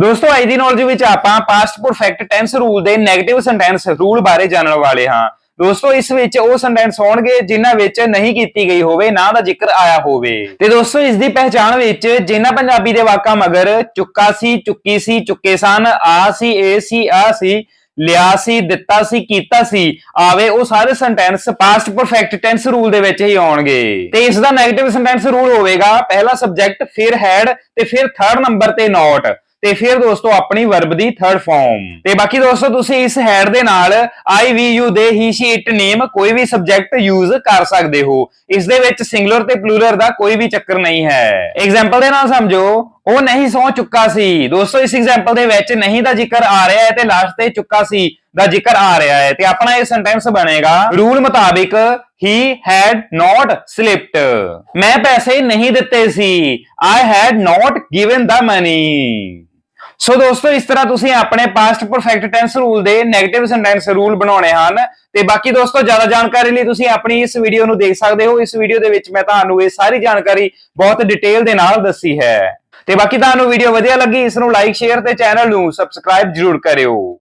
ਦੋਸਤੋ, ਅੱਜ ਦੀ ਨੌਲੇਜ ਵਿੱਚ ਆਪਾਂ ਪਾਸਟ ਪਰਫੈਕਟ ਟੈਂਸ ਰੂਲ ਦੇ 네ਗੇਟਿਵ ਸੈਂਟੈਂਸ ਰੂਲ ਬਾਰੇ ਜਾਣਨ ਵਾਲੇ ਹਾਂ। ਦੋਸਤੋ, ਇਸ ਵਿੱਚ ਉਹ ਸੈਂਟੈਂਸ ਹੋਣਗੇ ਜਿਨ੍ਹਾਂ ਵਿੱਚ ਨਹੀਂ ਕੀਤੀ ਗਈ ਹੋਵੇ, ਨਾ ਦਾ ਜ਼ਿਕਰ ਆਇਆ ਹੋਵੇ। ਤੇ ਦੋਸਤੋ, ਇਸ ਦੀ ਪਹਿਚਾਣ ਵਿੱਚ ਜਿਨ੍ਹਾਂ ਪੰਜਾਬੀ ਦੇ ਵਾਕਾਂ ਮਗਰ ਚੁੱਕਾ ਸੀ, ਚੁੱਕੀ ਸੀ, ਚੁੱਕੇ ਸਨ, ਆ ਸੀ ਏ ਸੀ, ਆ ਸੀ, ਲਿਆ ਸੀ, ਦਿੱਤਾ ਸੀ, ਕੀਤਾ ਸੀ, ਆਵੇ ਉਹ ਸਾਰੇ sentence past perfect tense rule ਦੇ ਵਿੱਚ ਹੀ ਆਉਣਗੇ। ਤੇ ਇਸ ਦਾ 네ਗੇਟਿਵ ਸੈਂਟੈਂਸ ਰੂਲ ਹੋਵੇਗਾ, ਪਹਿਲਾ ਸਬਜੈਕਟ ਫਿਰ ਹੈਡ ਤੇ ਫਿਰ ਥਰਡ ਨੰਬਰ ਤੇ ਨਾਟ ਤੇ ਫਿਰ ਦੋਸਤੋ, ਆਪਣੀ ਵਰਬ ਦੀ ਥਰਡ ਫਾਰਮ ਤੇ ਬਾਕੀ ਦੋਸਤੋ, ਤੁਸੀਂ ਇਸ ਹੈਡ ਦੇ ਨਾਲ ਆਈ ਵੀ ਯੂ ਦੇ ਹੀ ਸ਼ੀ ਇਟ ਨੇਮ ਕੋਈ ਵੀ ਸਬਜੈਕਟ ਯੂਜ਼ ਕਰ ਸਕਦੇ ਹੋ। ਇਸ ਦੇ ਵਿੱਚ ਸਿੰਗੂਲਰ ਤੇ ਪਲੂਰਲ ਦਾ ਕੋਈ ਵੀ ਚੱਕਰ ਨਹੀਂ ਹੈ। ਐਗਜ਼ਾਮਪਲ ਦੇ ਨਾਲ ਸਮਝੋ, ਉਹ ਨਹੀਂ ਸੌ ਚੁੱਕਾ ਸੀ। ਦੋਸਤੋ, ਇਸ ਐਗਜ਼ਾਮਪਲ ਦੇ ਵਿੱਚ ਨਹੀਂ ਦਾ ਜ਼ਿਕਰ ਆ ਰਿਹਾ ਹੈ ਤੇ ਲਾਸਟ ਤੇ ਚੁੱਕਾ ਸੀ ਦਾ ਜ਼ਿਕਰ ਆ ਰਿਹਾ ਹੈ। ਤੇ ਆਪਣਾ ਇਹ ਸੈਂਟੈਂਸ ਬਣੇਗਾ ਰੂਲ ਮੁਤਾਬਿਕ ਹੀ ਹੈਡ ਨਾਟ ਸਲਿਪਡ ਮੈਂ ਪੈਸੇ ਨਹੀਂ ਦਿੱਤੇ ਸੀ। I had not given the money so ਦੋਸਤੋ, ਇਸ ਤਰ੍ਹਾਂ ਤੁਸੀਂ ਆਪਣੇ ਪਾਸਟ ਪਰਫੈਕਟ ਟੈਂਸ ਰੂਲ ਦੇ 네ਗੇਟਿਵ ਸੈਂਟੈਂਸ ਰੂਲ ਬਣਾਉਣੇ ਹਨ। ਤੇ ਬਾਕੀ ਦੋਸਤੋ, ਜ਼ਿਆਦਾ ਜਾਣਕਾਰੀ ਲਈ ਤੁਸੀਂ ਆਪਣੀ ਇਸ ਵੀਡੀਓ ਨੂੰ ਦੇਖ ਸਕਦੇ ਹੋ। ਇਸ ਵੀਡੀਓ ਦੇ ਵਿੱਚ ਮੈਂ ਤੁਹਾਨੂੰ ਇਹ ਸਾਰੀ ਜਾਣਕਾਰੀ ਬਹੁਤ ਡਿਟੇਲ ਦੇ ਨਾਲ ਦੱਸੀ ਹੈ। ਤੇ ਬਾਕੀ ਤੁਹਾਨੂੰ ਵੀਡੀਓ ਵਧੀਆ ਲੱਗੀ, ਇਸ ਨੂੰ ਲਾਈਕ ਸ਼ੇਅਰ ਤੇ ਚੈਨਲ ਨੂੰ ਸਬਸਕ੍ਰਾਈਬ ਜਰੂਰ ਕਰਿਓ।